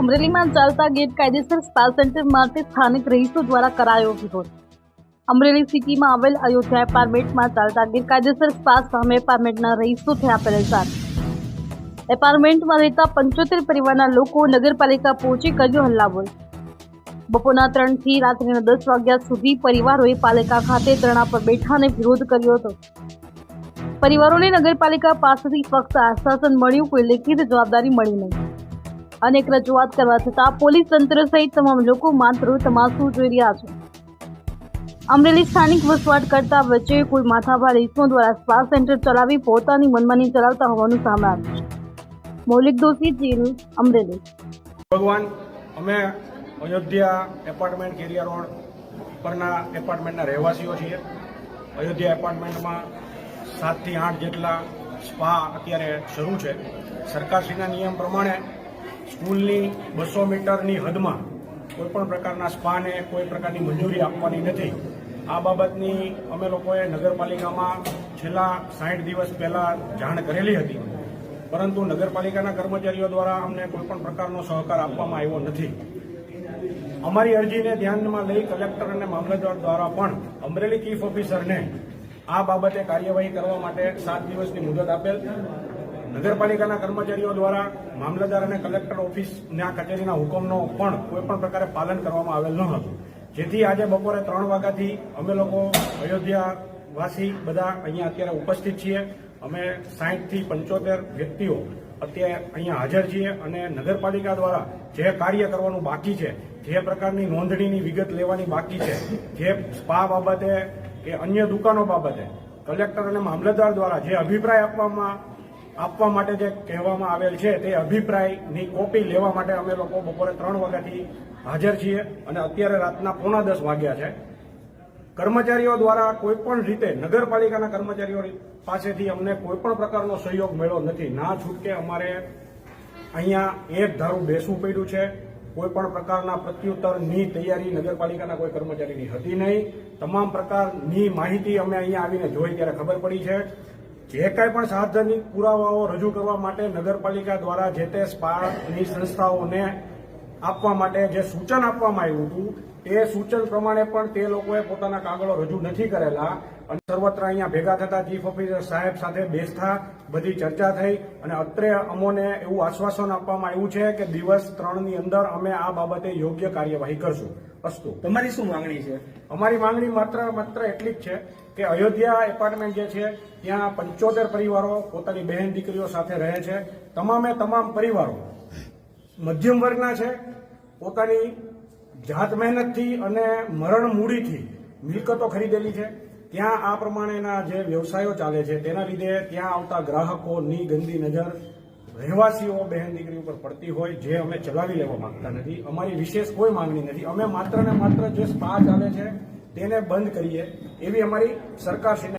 અમરેલીમાં ચાલતા ગેરકાયદેસર સ્પા સેન્ટર માટે સ્થાનિક રહીશો દ્વારા કરાયો વિરોધ. અમરેલી સિટીમાં આવેલ અયોધ્યા એપાર્ટમેન્ટમાં ચાલતા ગેરકાયદેસર સ્પા સામે એપાર્ટમેન્ટના રહીશો થયા પરેશાન. એપાર્ટમેન્ટમાં રહેતા પંચોતેર પરિવારના લોકો નગરપાલિકા પહોંચી કર્યો હલ્લાબોલ. બપોરના ત્રણથી રાત્રિના દસ વાગ્યા સુધી પરિવારોએ પાલિકા ખાતે ધરણા પર બેઠાને વિરોધ કર્યો હતો. પરિવારોને નગરપાલિકા પાસેથી ફક્ત આશ્વાસન મળ્યું, કોઈ લેખિત જવાબદારી મળી નહીં. અનેક રજૂઆત કરવા છતાં પોલીસ તંત્ર સહિત તમામ લોકો માત્ર તમાશુ જોઈ રહ્યા છે? અમરેલી સ્થાનિક વસવાટ કરતા વચ્ચે કોઈ માથાભાર ઇસમો દ્વારા સ્પા સેન્ટર ચલાવી પોતાની મનમાની ચલાવતા હોવાનું સામે આવ્યું છે. મૌલિક દોશી જી અમરેલી. ભગવાન, અમે અયોધ્યા એપાર્ટમેન્ટ, કેરિયા રોડ પરના એપાર્ટમેન્ટના રહેવાસીઓ છીએ. અયોધ્યા એપાર્ટમેન્ટમાં સાતથી આઠ જેટલા સ્પા અત્યારે શરૂ છે. સરકારશ્રીના નિયમ પ્રમાણે સ્કૂલની બસો મીટરની હદમાં કોઈપણ પ્રકારના સ્પાને, કોઈ પ્રકારની મંજૂરી આપવાની નથી. આ બાબતની અમે લોકોએ નગરપાલિકામાં છેલ્લા સાઠ દિવસ પહેલાં જાણ કરેલી હતી. પરંતુ નગરપાલિકાના કર્મચારીઓ દ્વારા અમને કોઈપણ પ્રકારનો સહકાર આપવામાં આવ્યો નથી. અમારી અરજીને ધ્યાનમાં લઈ કલેક્ટર અને મામલતદાર દ્વારા પણ અમરેલી ચીફ ઓફિસરને આ બાબતે કાર્યવાહી કરવા માટે સાત દિવસની મુદત આપેલ. નગરપાલિકાના કર્મચારીઓ દ્વારા મામલતદાર અને કલેક્ટર ઓફિસના કચેરીના હુકમનો પણ કોઈપણ પ્રકારે પાલન કરવામાં આવેલ ન હતું. જેથી આજે બપોરે ત્રણ વાગ્યાથી અમે લોકો અયોધ્યા વાસી બધા અહીંયા અત્યારે ઉપસ્થિત છીએ. અમે સાહીઠથી પંચોતેર વ્યક્તિઓ અત્યારે અહીંયા હાજર છીએ અને નગરપાલિકા દ્વારા જે કાર્ય કરવાનું બાકી છે, જે પ્રકારની નોંધણીની વિગત લેવાની બાકી છે, જે સ્પા બાબતે કે અન્ય દુકાનો બાબતે કલેક્ટર અને મામલતદાર દ્વારા જે અભિપ્રાય આપવામાં આપવા માટે જે કહેવામાં આવેલ છે તે અભિપ્રાયની કોપી લેવા માટે અમે લોકો બપોરે ત્રણ વાગ્યાથી હાજર છીએ અને અત્યારે રાતના પોણા દસ વાગ્યા છે. કર્મચારીઓ દ્વારા કોઈપણ રીતે નગરપાલિકાના કર્મચારીઓ પાસેથી અમને કોઈપણ પ્રકારનો સહયોગ મળ્યો નથી. ના છૂટકે અમારે અહીંયા એક ધારું બેસવું પડ્યું છે. કોઈપણ પ્રકારના પ્રત્યુત્તરની તૈયારી નગરપાલિકાના કોઈ કર્મચારીની હતી નહીં. તમામ પ્રકારની માહિતી અમે અહીંયા આવીને જોઈ ત્યારે ખબર પડી છે. જે કાંઈ પણ સાર્વજનિક પુરાવાઓ રજૂ કરવા માટે નગરપાલિકા દ્વારા જે તે સ્પાની સંસ્થાઓને આપવા માટે જે સૂચન આપવામાં આવ્યું હતું એ સૂચન પ્રમાણે પણ તે લોકોએ પોતાના કાગળો રજૂ નથી કરેલા અને સર્વત્ર અહીંયા ભેગા થતા ચીફ ઓફિસર સાહેબ સાથે બેસતા બધી ચર્ચા થઈ અને અત્રે અમોને એવું આશ્વાસન આપવામાં આવ્યું છે કે દિવસ ત્રણની અંદર અમે આ બાબતે યોગ્ય કાર્યવાહી કરશું. અસ્તુ. તમારી શું માંગણી છે? અમારી માંગણી માત્ર માત્ર એટલી જ છે કે અયોધ્યા એપાર્ટમેન્ટ જે છે ત્યાં પંચોતેર પરિવારો પોતાની બહેન દીકરીઓ સાથે રહે છે. તમામે તમામ પરિવારો મધ્યમ વર્ગના છે. પોતાની જાત મહેનતથી અને મરણ મૂડીથી મિલકતો ખરીદેલી છે. ત્યાં આ પ્રમાણેના જે વ્યવસાયો ચાલે છે, તેના લીધે ત્યાં આવતા ગ્રાહકોની ગંદી નજર, રહેવાસીઓ બહેન દીકરી ઉપર પડતી હોય, જે અમે ચલાવી લેવા માંગતા નથી. અમારી વિશેષ કોઈ માંગણી નથી. અમે માત્ર ને માત્ર જે સ્પા ચાલે છે, તેને બંધ કરીએ. એવી અમારી સરકારશ્રીને